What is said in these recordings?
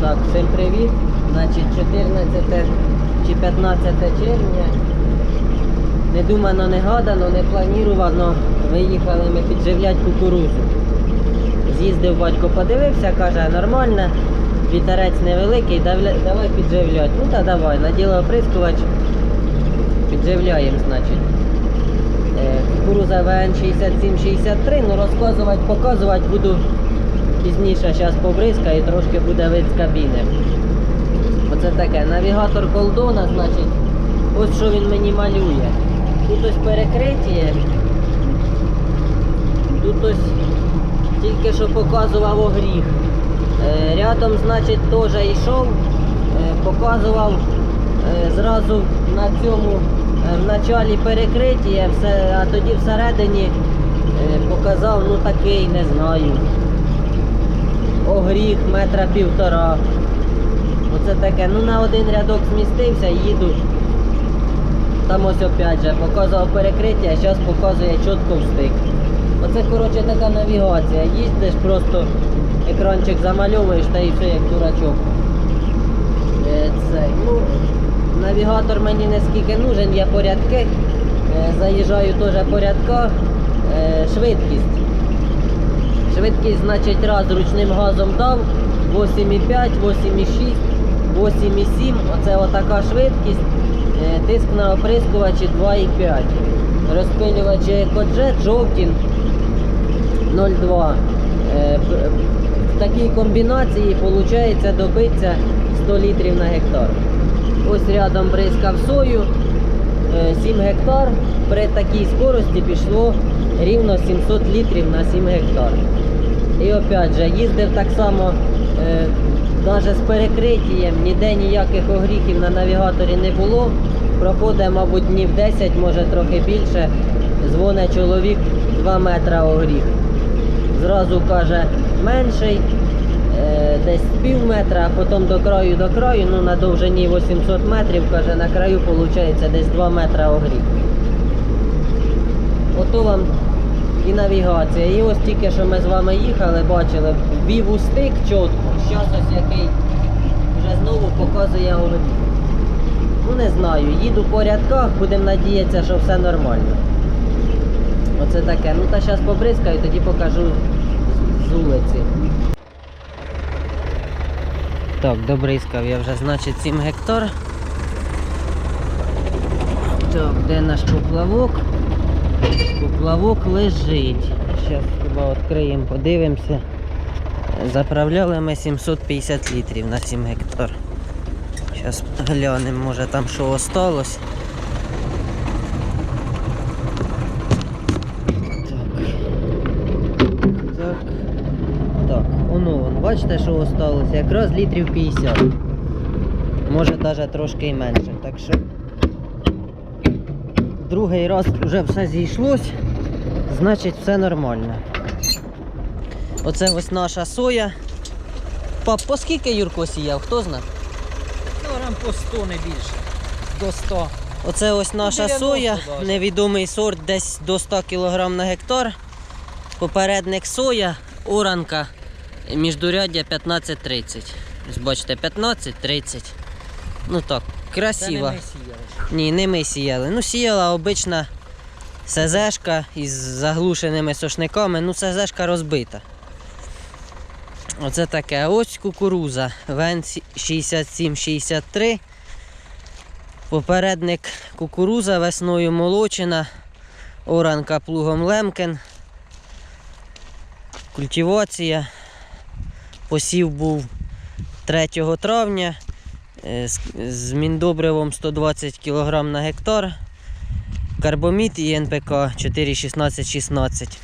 Так, всім привіт. Значить, 14 чи 15 червня. Не думано, не гадано, не планувано. Виїхали ми підживляти кукурузу. З'їздив батько, подивився, каже, нормально, вітерець невеликий, давай підживлять. Ну та давай, наділа оприскувач, підживляємо, значить. Е, Кукуруза ВН 6763, ну розказувати, показувати буду пізніше, зараз побризкаю, трошки буде вид з кабіни. Оце таке. Навігатор колдона, значить, ось що він мені малює. Тут ось перекриття. Тут ось тільки що показував огріх. Е, рядом, значить, теж йшов, е, показував е, зразу на цьому в началі перекриття, а тоді всередині показав, ну такий, не знаю. Огріх метра півтора. Оце таке. Ну на один рядок змістився, їду. Там ось опять же показував перекриття, а зараз показує чітко встиг. Оце коротше така навігація. Їздиш, просто екранчик замальовуєш та і все як дурачок. Е, Це, ну, навігатор мені не скільки нужен, є порядки. Е, Заїжджаю теж порядка. Е, Швидкість. Швидкість, значить, раз ручним газом дав 8,5, 8,6, 8,7. Оце отака швидкість. Е, Тиск на оприскувачі 2,5. Розпилювачі екоджет жовтін 0,2. Е, В такій комбінації виходить добиться 100 літрів на гектар. Ось рядом бризкав сою. Е, 7 гектар. При такій скорості пішло рівно 700 літрів на 7 гектар. І опять же, їздив так само, е, навіть з перекриттям, ніде ніяких огріхів на навігаторі не було. Проходить, мабуть, днів 10, може трохи більше. Дзвонить чоловік 2 метра огріх. Зразу каже менший, е, десь пів метра, а потім до краю до краю, ну на довжині 800 метрів, каже, на краю виходить десь 2 метра огріх. Ото вам і навігація. І ось тільки що ми з вами їхали, бачили, вів у чітко. Зараз ось який вже знову показує огород. Ну не знаю, їду по рядках, будемо надіятися, що все нормально. Оце таке. Ну та зараз побризкаю, тоді покажу з вулиці. Так, добрискав я вже, значить, 7 гектар. Так, де наш поплавок? Поплавок лежить. Зараз хіба відкриємо, подивимося. Заправляли ми 750 літрів на 7 гектар. Зараз глянемо, може там що осталось. Так. Так. Так, воно, воно. Бачите, що осталось? Якраз літрів 50. Може навіть трошки і менше. Так що другий раз вже все зійшлось, значить все нормально. Оце ось наша соя. Пап, по скільки Юрко сіяв, хто знає? Кілограм по 100 не більше. До 100. Оце ось наша 90 соя, даже. невідомий сорт, десь до 100 кг на гектар. Попередник соя, оранка, міждуряддя 15-30. Ось бачите, 15-30. Ну так, красиво. Ні, не ми сіяли. Ну, сіяла обична СЗшка із заглушеними сошниками. Ну, СЗшка розбита. Оце таке. Ось кукуруза. Вен 6763. Попередник кукуруза весною молочена. Оранка плугом Лемкен. Культивація. Посів був 3 травня. Е, з, міндобривом 120 кг на гектар. Карбомід і НПК 4,16-16.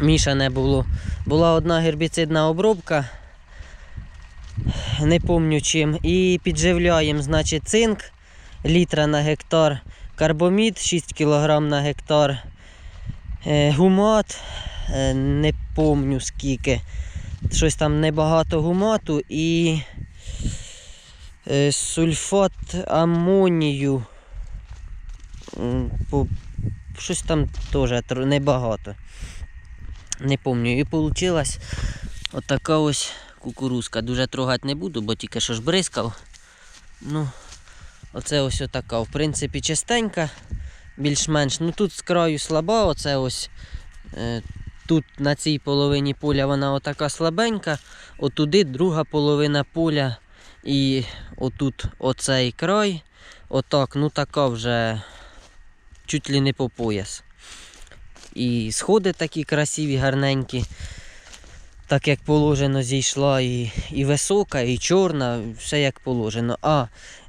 Мішане було. Була одна гербіцидна обробка. Не помню чим. І підживляємо, значить, цинк літра на гектар, карбомід 6 кг на гектар, е, гумат, е, не помню скільки. Щось там небагато гумату і е, сульфат амонію. Щось там теж небагато. Не пам'ятаю. І вийшла отака ось кукурузка. Дуже трогати не буду, бо тільки що ж бризкав. Ну, оце ось отака. В принципі, чистенька, більш-менш. Ну тут з краю слаба, оце ось. Тут на цій половині поля вона отака слабенька. Отуди друга половина поля. І отут оцей край. Отак, ну така вже чуть ли не по пояс. І сходи такі красиві, гарненькі. Так як положено, зійшла і, і висока, і чорна, все як положено. А,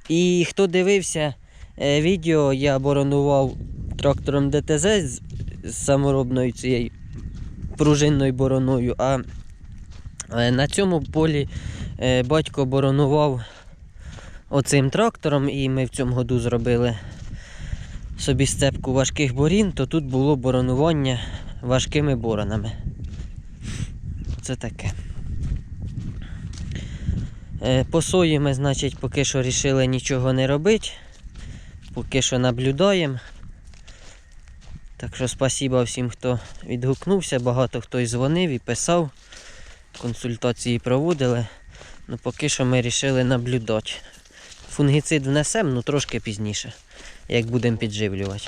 і хто дивився е, відео, я боронував трактором ДТЗ з саморобною цією пружинною бороною. А е, на цьому полі е, батько боронував оцим трактором, і ми в цьому году зробили собі сцепку важких борін, то тут було боронування важкими боронами. Це таке. Е, По сої ми, значить, поки що рішили нічого не робити. Поки що наблюдаємо. Так що спасіба всім, хто відгукнувся, багато хто і дзвонив і писав, консультації проводили. Ну поки що ми вирішили наблюдати. Фунгіцид внесемо, ну трошки пізніше, як будемо підживлювати.